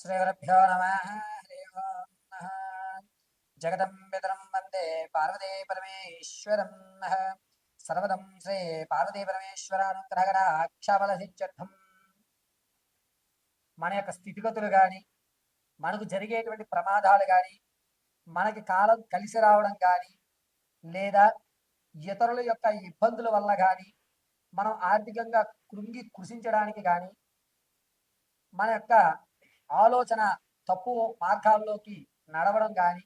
శ్రీగురుభ్యో నమ హరి ఓం జగదం పితరం వందే పార్వతీ పరమేశ్వరం నః. సర్వదం శ్రీ పార్వతీ పరమేశ్వరానుగ్రహరాక్షబలసిత్యర్థం మన యొక్క స్థితిగతులు కానీ మనకు జరిగేటువంటి ప్రమాదాలు కానీ మనకి కాలం కలిసి రావడం కానీ లేదా ఇతరుల యొక్క ఇబ్బందుల వల్ల కానీ మనం ఆర్థికంగా కృంగి కృషించడానికి కానీ మన యొక్క ఆలోచన తప్పు మార్గాల్లోకి నడవడం కానీ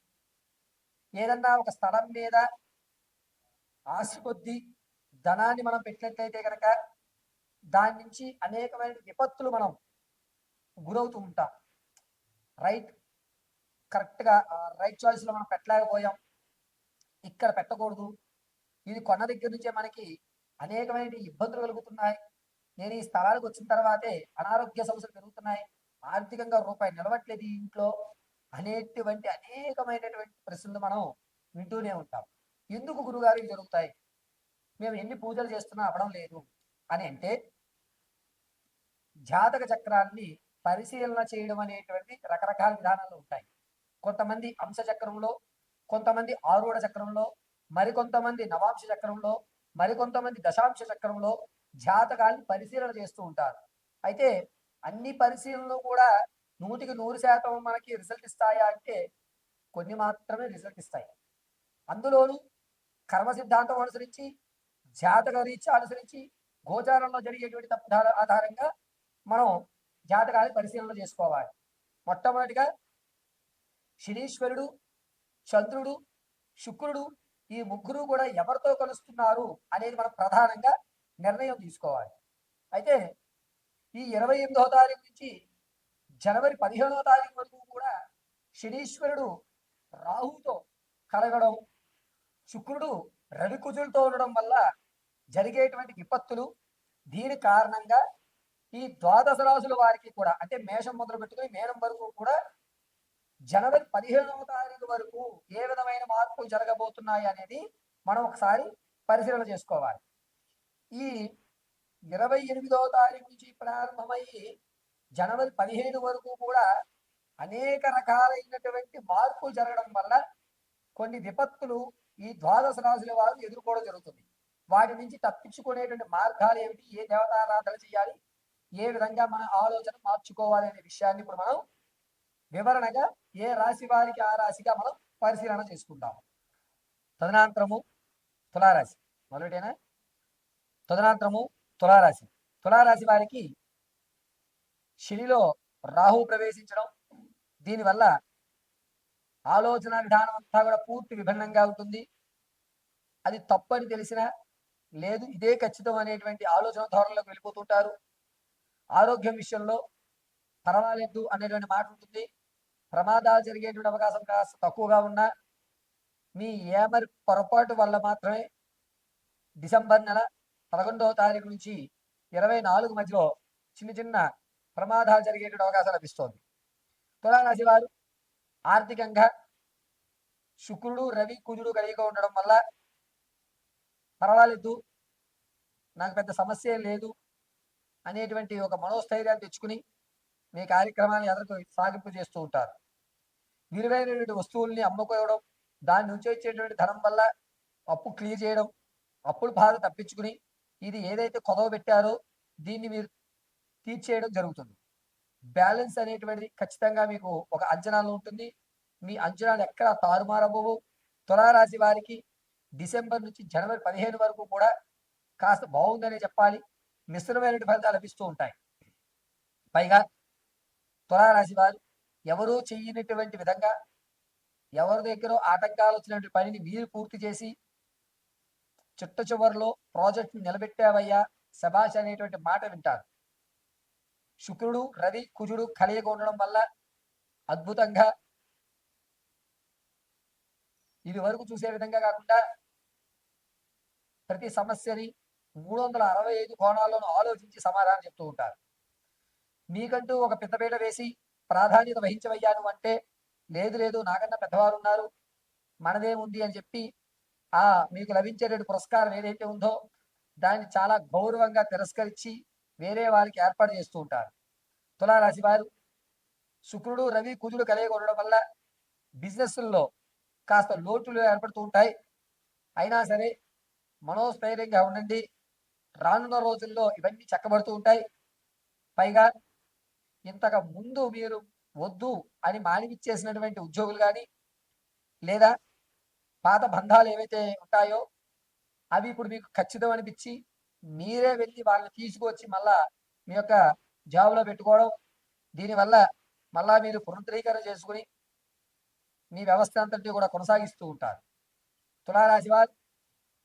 ఏదన్నా ఒక స్థలం మీద ఆశ కొద్దీ ధనాన్ని మనం పెట్టినట్లయితే కనుక దాని నుంచి అనేకమైన విపత్తులు మనం గురవుతూ ఉంటాం. రైట్ కరెక్ట్గా రైట్ చాయిస్లో మనం పెట్టలేకపోయాం. ఇక్కడ పెట్టకూడదు. ఇది కొన్న దగ్గర నుంచే మనకి అనేకమైన ఇబ్బందులు కలుగుతున్నాయి. నేను ఈ స్థలానికి వచ్చిన తర్వాతే అనారోగ్య సమస్యలు పెరుగుతున్నాయి. ఆర్థికంగా రూపాయి నిలవట్లేదు ఇంట్లో అనేటువంటి అనేకమైనటువంటి ప్రశ్నలు మనం వింటూనే ఉంటాం. ఎందుకు గురుగారు జరుగుతాయి? మేము ఎన్ని పూజలు చేస్తున్నా అవడం లేదు అని అంటే జాతక చక్రాన్ని పరిశీలన చేయడం అనేటువంటి రకరకాల విధానాలు ఉంటాయి. కొంతమంది అంశ చక్రంలో కొంతమంది ఆరూఢ చక్రంలో మరికొంతమంది నవాంశ చక్రంలో మరికొంతమంది దశాంశ చక్రంలో జాతకాన్ని పరిశీలన చేస్తూ ఉంటారు. అయితే అన్ని పరిశీలనలు కూడా నూటికి నూరు శాతం మనకి రిజల్ట్ ఇస్తాయా అంటే కొన్ని మాత్రమే రిజల్ట్ ఇస్తాయి. అందులోనూ కర్మ సిద్ధాంతం అనుసరించి జాతక రీత్యా అనుసరించి గోచారంలో జరిగేటువంటి తప్పుదాల ఆధారంగా మనం జాతకాన్ని పరిశీలన చేసుకోవాలి. మొట్టమొదటిగా శనీశ్వరుడు చంద్రుడు శుక్రుడు ఈ ముగ్గురు కూడా ఎవరితో కలుస్తున్నారు అనేది మనం ప్రధానంగా నిర్ణయం తీసుకోవాలి. అయితే ఈ ఇరవై ఎనిమిదవ తారీఖు నుంచి జనవరి పదిహేనవ తారీఖు వరకు కూడా శనీశ్వరుడు రాహుతో కలగడం శుక్రుడు రవికుజులతో ఉండడం వల్ల జరిగేటువంటి విపత్తులు దీని కారణంగా ఈ ద్వాదశ రాశుల వారికి కూడా అంటే మేషం మొదలు పెట్టుకుని మేనం వరకు కూడా జనవరి పదిహేనవ తారీఖు వరకు ఏ విధమైన మార్పులు జరగబోతున్నాయి అనేది మనం ఒకసారి పరిశీలన చేసుకోవాలి. ఈ ఇరవై ఎనిమిదవ తారీఖు నుంచి ప్రారంభమయ్యి జనవరి పదిహేను వరకు కూడా అనేక రకాలైనటువంటి మార్పులు జరగడం వల్ల కొన్ని విపత్తులు ఈ ద్వాదశ రాశుల వారు ఎదుర్కోవడం జరుగుతుంది. వాటి నుంచి తప్పించుకునేటువంటి మార్గాలు ఏమిటి? ఏ దేవతారాధన చేయాలి? ఏ విధంగా మన ఆలోచన మార్చుకోవాలి అనే విషయాన్ని ఇప్పుడు మనం వివరణగా ఏ రాశి వారికి ఆ రాశిగా మనం పరిశీలన చేసుకుంటాము. తదనంతరము తులారాశి. మొదటినా తదనంతరము తులారాశి. తులారాశి వారికి శనిలో రాహు ప్రవేశించడం దీనివల్ల ఆలోచన విధానం అంతా కూడా పూర్తి విభిన్నంగా ఉంటుంది. అది తప్పని తెలిసినా లేదు ఇదే ఖచ్చితం అనేటువంటి ఆలోచన ధోరణిలోకి వెళ్ళిపోతుంటారు. ఆరోగ్యం విషయంలో పర్వాలేదు అనేటువంటి మాట ఉంటుంది. ప్రమాదాలు జరిగేటువంటి అవకాశం కాస్త తక్కువగా ఉన్నా మీ ఏమరి పొరపాటు వల్ల మాత్రమే డిసెంబర్ నెల పదకొండవ తారీఖు నుంచి ఇరవై నాలుగు మధ్యలో చిన్న చిన్న ప్రమాదాలు జరిగేటువంటి అవకాశం లభిస్తోంది. తులారాశి వారు ఆర్థికంగా శుక్రుడు రవి కుజుడు కలిగి ఉండడం వల్ల పర్వాలేదు నాకు పెద్ద సమస్య లేదు అనేటువంటి ఒక మనోస్థైర్యాన్ని తెచ్చుకుని మీ కార్యక్రమాన్ని ఎదురు సాగింపు చేస్తూ ఉంటారు. విలువైనటువంటి వస్తువుల్ని అమ్ముకోవడం దాని నుంచి వచ్చేటువంటి ధనం వల్ల అప్పు క్లియర్ చేయడం అప్పుల బాధ తప్పించుకుని ఇది ఏదైతే కొదవ పెట్టారో దీన్ని మీరు తీర్చేయడం జరుగుతుంది. బ్యాలెన్స్ అనేటువంటిది ఖచ్చితంగా మీకు ఒక అంచనాలో ఉంటుంది. మీ అంచనాలు ఎక్కడ తారుమారబోవు? తులారాశి వారికి డిసెంబర్ నుంచి జనవరి పదిహేను వరకు కూడా కాస్త బాగుందనే చెప్పాలి. మిశ్రమైన ఫలితాలు లభిస్తూ ఉంటాయి. పైగా తులారాశి వారు ఎవరూ చేయనటువంటి విధంగా ఎవరి దగ్గర ఆటంకాలు వచ్చినటువంటి పనిని మీరు పూర్తి చేసి చిట్ట చివరిలో ప్రాజెక్ట్ నిలబెట్టావయ్యా శభాష్ అనేటువంటి మాట వింటారు. శుక్రుడు రవి కుజుడు కలియగా ఉండడం వల్ల అద్భుతంగా ఇది వరకు చూసే విధంగా కాకుండా ప్రతి సమస్యని మూడు వందల అరవై ఐదు కోణాల్లోనూ ఆలోచించి సమాధానం చెప్తూ ఉంటారు. మీకంటూ ఒక పెద్దపీట వేసి ప్రాధాన్యత వహించవయ్యాను అంటే లేదు లేదు నాకన్నా పెద్దవారు ఉన్నారు మనదేముంది అని చెప్పి ఆ మీకు లభించేటువంటి పురస్కారం ఏదైతే ఉందో దాన్ని చాలా గౌరవంగా తిరస్కరించి వేరే వారికి ఏర్పాటు చేస్తూ ఉంటారు. తులారాశి వారు శుక్రుడు రవి కుజుడు కలిగి ఉండడం వల్ల బిజినెస్లో కాస్త లోటులు ఏర్పడుతూ ఉంటాయి. అయినా సరే మనోస్థైర్యంగా ఉండండి. రానున్న రోజుల్లో ఇవన్నీ చక్కబడుతూ ఉంటాయి. పైగా ఇంతకు ముందు మీరు వద్దు అని మానివిచ్చేసినటువంటి ఉద్యోగులు కానీ లేదా పాత బంధాలు ఏవైతే ఉంటాయో అవి ఇప్పుడు మీకు ఖచ్చితం అనిపించి మీరే వెళ్ళి వాళ్ళని తీసుకొచ్చి మళ్ళా మీ యొక్క జాబ్లో పెట్టుకోవడం దీనివల్ల మళ్ళా మీరు పునరుద్ధరీకరణ చేసుకుని మీ వ్యవస్థ అంతటి కూడా కొనసాగిస్తూ ఉంటారు. తులారాశి వారు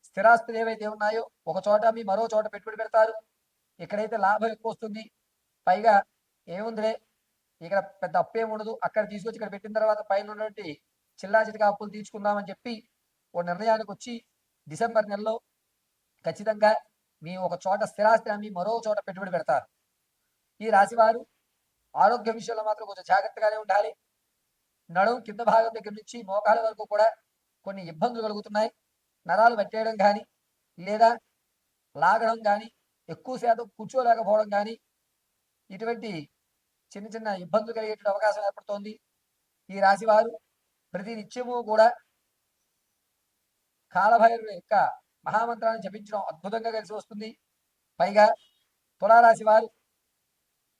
స్థిరాస్తులు ఏవైతే ఉన్నాయో ఒక చోట మీ మరో చోట పెట్టుబడి పెడతారు. ఇక్కడైతే లాభం ఎక్కువ వస్తుంది పైగా ఏముందిలే ఇక్కడ పెద్ద అప్పు ఏమి ఉండదు. అక్కడ తీసుకొచ్చి ఇక్కడ పెట్టిన తర్వాత పైన ఉన్నటువంటి చిల్లా చిటికా అప్పులు తీర్చుకుందామని చెప్పి ఓ నిర్ణయానికి వచ్చి డిసెంబర్ నెలలో ఖచ్చితంగా మీ ఒక చోట స్థిరాస్తి అమ్మి మరో చోట పెట్టుబడి పెడతారు. ఈ రాశి వారు ఆరోగ్య విషయంలో మాత్రం కొంచెం జాగ్రత్తగానే ఉండాలి. నడుము కింద భాగం దగ్గర నుంచి మోకాల వరకు కూడా కొన్ని ఇబ్బందులు కలుగుతున్నాయి. నరాలు పట్టేయడం కానీ లేదా లాగడం కానీ ఎక్కువ శాతం కూర్చోలేకపోవడం కానీ ఇటువంటి చిన్న చిన్న ఇబ్బందులు కలిగేటువంటి అవకాశం ఏర్పడుతోంది. ఈ రాశి వారు ప్రతి నిత్యము కూడా కాలభైరవుడు యొక్క మహామంత్రాన్ని జపించడం అద్భుతంగా కలిసి వస్తుంది. పైగా తులారాశి వారు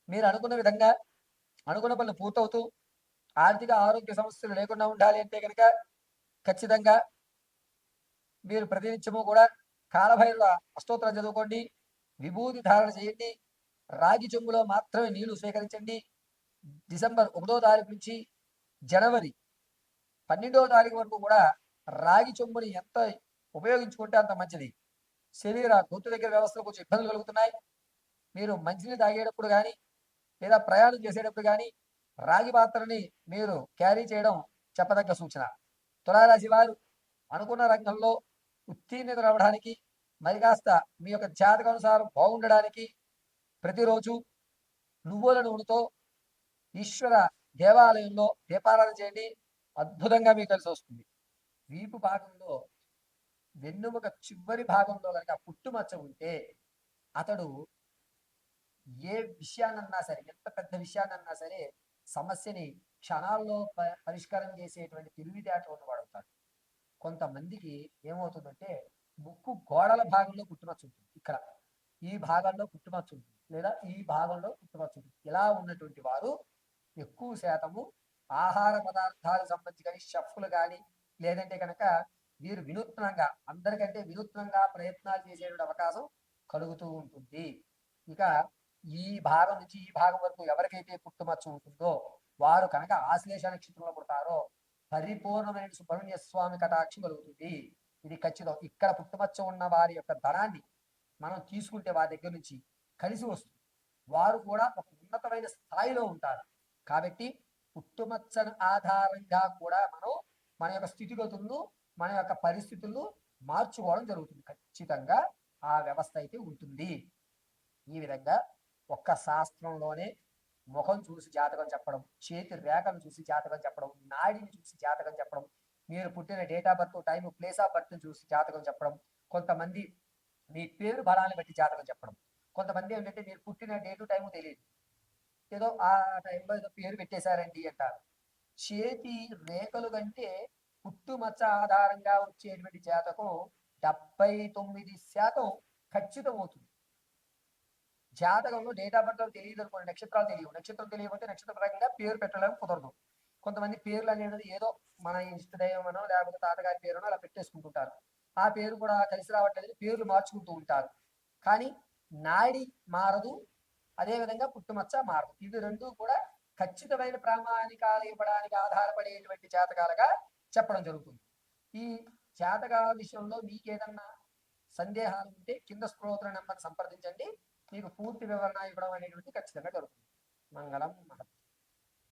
మీరు అనుకున్న విధంగా అనుకున్న పనులు పూర్తవుతూ ఆర్థిక ఆరోగ్య సమస్యలు లేకుండా ఉండాలి అంటే కనుక ఖచ్చితంగా మీరు ప్రతినిత్యము కూడా కాలభైరుల అష్టోత్తరం చదువుకోండి. విభూతి ధారణ చేయండి. రాగి చెంబులో మాత్రమే నీళ్ళు స్వీకరించండి. డిసెంబర్ ఒకటో తారీఖు నుంచి జనవరి పన్నెండవ తారీఖు వరకు కూడా రాగి చెంబుని ఎంత ఉపయోగించుకుంటే అంత మంచిది. శరీర గొంతు దగ్గర వ్యవస్థలో కొంచెం ఇబ్బందులు కలుగుతున్నాయి. మీరు మంచినీళ్ళు తాగేటప్పుడు కానీ లేదా ప్రయాణం చేసేటప్పుడు కానీ రాగి పాత్రని మీరు క్యారీ చేయడం చెప్పదగ్గ సూచన. తులారాశి వారు అనుకున్న రంగంలో ఉత్తీర్ణత రావడానికి మరి కాస్త మీ యొక్క జాతకానుసారం బాగుండడానికి ప్రతిరోజు నువ్వుల నూనెతో ఈశ్వర దేవాలయంలో దీపారాధన చేయండి. అద్భుతంగా మీకు కలిసి వస్తుంది. వీపు భాగంలో వెన్నుముక చివరి భాగంలో కనుక పుట్టుమచ్చ ఉంటే అతడు ఏ విషయాన్నన్నా సరే ఎంత పెద్ద విషయాన్నన్నా సరే సమస్యని క్షణాల్లో ప- పరిష్కారం చేసేటువంటి తెలివితేటలు ఉన్నవాడు అవుతాడు కొంతమందికి ఏమవుతుందంటే ముక్కు గోడల భాగంలో పుట్టుమచ్చ ఉంటుంది. ఇక్కడ ఈ భాగంలో పుట్టుమచ్చ ఉంటుంది. లేదా ఈ భాగంలో పుట్టుమచ్చ ఉంటుంది. ఇలా ఉన్నటువంటి వారు ఎక్కువ శాతము ఆహార పదార్థాలకు సంబంధించి కానీ షెఫ్లు కానీ లేదంటే కనుక వీరు వినూత్నంగా అందరికంటే వినూత్నంగా ప్రయత్నాలు చేసేటువంటి అవకాశం కలుగుతూ ఉంటుంది. ఇక ఈ భాగం నుంచి ఈ భాగం వరకు ఎవరికైతే పుట్టుమచ్చ ఉంటుందో వారు కనుక ఆశ్లేష నక్షత్రంలో పుడతారో పరిపూర్ణమైన సుబ్రహ్మణ్య స్వామి కటాక్షం కలుగుతుంది. ఇది ఖచ్చితం. ఇక్కడ పుట్టుమచ్చ ఉన్న వారి యొక్క ధనాన్ని మనం తీసుకుంటే వారి దగ్గర నుంచి కలిసి వస్తుంది. వారు కూడా ఒక ఉన్నతమైన స్థాయిలో ఉంటారు. కాబట్టి పుట్టుమచ్చను ఆధారంగా కూడా మనం మన యొక్క స్థితిగతులను మన యొక్క పరిస్థితులను మార్చుకోవడం జరుగుతుంది. ఖచ్చితంగా ఆ వ్యవస్థ అయితే ఉంటుంది. ఈ విధంగా ఒక్క శాస్త్రంలోనే ముఖం చూసి జాతకం చెప్పడం చేతి రేఖను చూసి జాతకం చెప్పడం నాడిని చూసి జాతకం చెప్పడం మీరు పుట్టిన date of birth time place of birth చూసి జాతకం చెప్పడం కొంతమంది మీ పేరు బలాన్ని బట్టి జాతకం చెప్పడం. కొంతమంది ఏంటంటే మీరు పుట్టిన డేటు టైము తెలియదు. ఏదో ఆ టైంలో ఏదో పేరు పెట్టేశారండి అంటారు. చేతి రేఖలు కంటే పుట్టుమచ్చ ఆధారంగా వచ్చేటువంటి జాతకం డెబ్బై తొమ్మిది శాతం ఖచ్చితం అవుతుంది. జాతకంలో డేట్ ఆఫ్ బర్త్ తెలియదు అనుకోండి నక్షత్రాలు తెలియవు. నక్షత్రం తెలియకపోతే నక్షత్ర ప్రకారంగా పేరు పెట్టడం కుదరదు. కొంతమంది పేర్లు అనేది ఏదో మన ఇష్టదైవమనో లేకపోతే తాతగారి పేరునో అలా పెట్టేసుకుంటుంటారు. ఆ పేరు కూడా కలిసి రావట్లేదు పేర్లు మార్చుకుంటూ ఉంటారు. కానీ నాడి మారదు అదేవిధంగా పుట్టుమచ్చ మార్పు. ఇవి రెండు కూడా ఖచ్చితమైన ప్రామాణికాలు ఇవ్వడానికి ఆధారపడేటువంటి జాతకాలుగా చెప్పడం జరుగుతుంది. ఈ జాతకాల విషయంలో మీకేదన్నా సందేహాలు ఉంటే కింద స్క్రోత్ర నెంబర్ సంప్రదించండి. మీకు పూర్తి వివరణ ఇవ్వడం అనేటువంటి ఖచ్చితంగా జరుగుతుంది. మంగళం మహత్